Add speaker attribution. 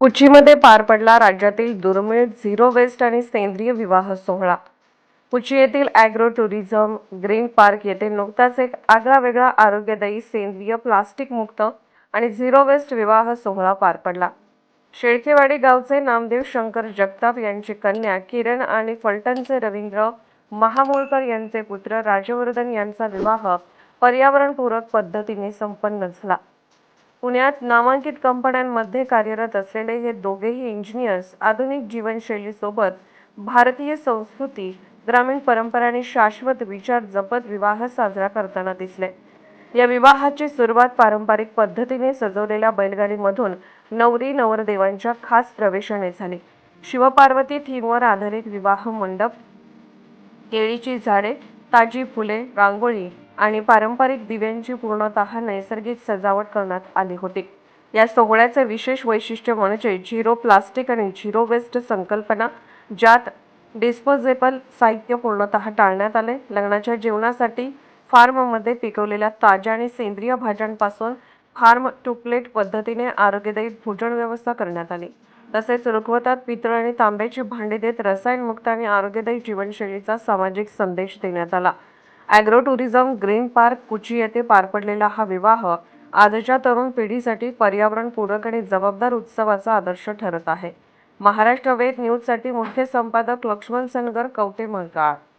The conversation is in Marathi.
Speaker 1: कुचीमध्ये पार पडला राज्यातील दुर्मिळ झिरो वेस्ट आणि सेंद्रिय विवाह सोहळा. कुची येथील ॲग्रो टुरिझम ग्रीन पार्क येथे नुकताच एक आगळावेगळा आरोग्यदायी सेंद्रिय प्लास्टिक मुक्त आणि झिरो वेस्ट विवाह सोहळा पार पडला. शेळकेवाडी गावचे नामदेव शंकर जगताप यांची कन्या किरण आणि फलटणचे रवींद्र महामोळकर यांचे पुत्र राजवर्धन यांचा विवाह पर्यावरणपूरक पद्धतीने संपन्न झाला. पुण्यात नामांकित कंपन्यांमध्ये कार्यरत असलेले हे दोघेही इंजिनियर्स आधुनिक जीवनशैलीसोबत भारतीय संस्कृती ग्रामीण परंपरा आणि शाश्वत विचार जपत विवाह साजरा करताना दिसले. या विवाहाची सुरुवात पारंपरिक पद्धतीने सजवलेल्या बैलगाडीमधून नवरी नवरदेवांच्या खास प्रवेशाने झाली. शिवपार्वती थीमवर आधारित विवाह मंडप केळीची झाडे ताजी फुले रांगोळी आणि पारंपरिक दिव्यांची पूर्णतः नैसर्गिक सजावट करण्यात आली होती. या सोहळ्याचे विशेष वैशिष्ट्य म्हणजे झिरो प्लास्टिक आणि झिरो वेस्ट संकल्पना ज्यात डिस्पोजेबल साहित्य पूर्णतः टाळण्यात आले. लग्नाच्या जेवणासाठी फार्ममध्ये पिकवलेल्या ताज्या आणि सेंद्रिय भाज्यांपासून फार्म टू प्लेट पद्धतीने आरोग्यदायी भोजन व्यवस्था करण्यात आली. तसेच रुखवतात पितळ आणि तांब्याची भांडी देत रसायनमुक्त आणि आरोग्यदायी जीवनशैलीचा सामाजिक संदेश देण्यात आला. ॲग्रो टुरिझम ग्रीन पार्क कुची येथे पार पडलेला हा विवाह आजच्या तरुण पिढीसाठी पर्यावरणपूरक आणि जबाबदार उत्सवाचा आदर्श ठरत आहे. महाराष्ट्र वेद न्यूजसाठी मुख्य संपादक लक्ष्मण सनगर कवटे मंकाळ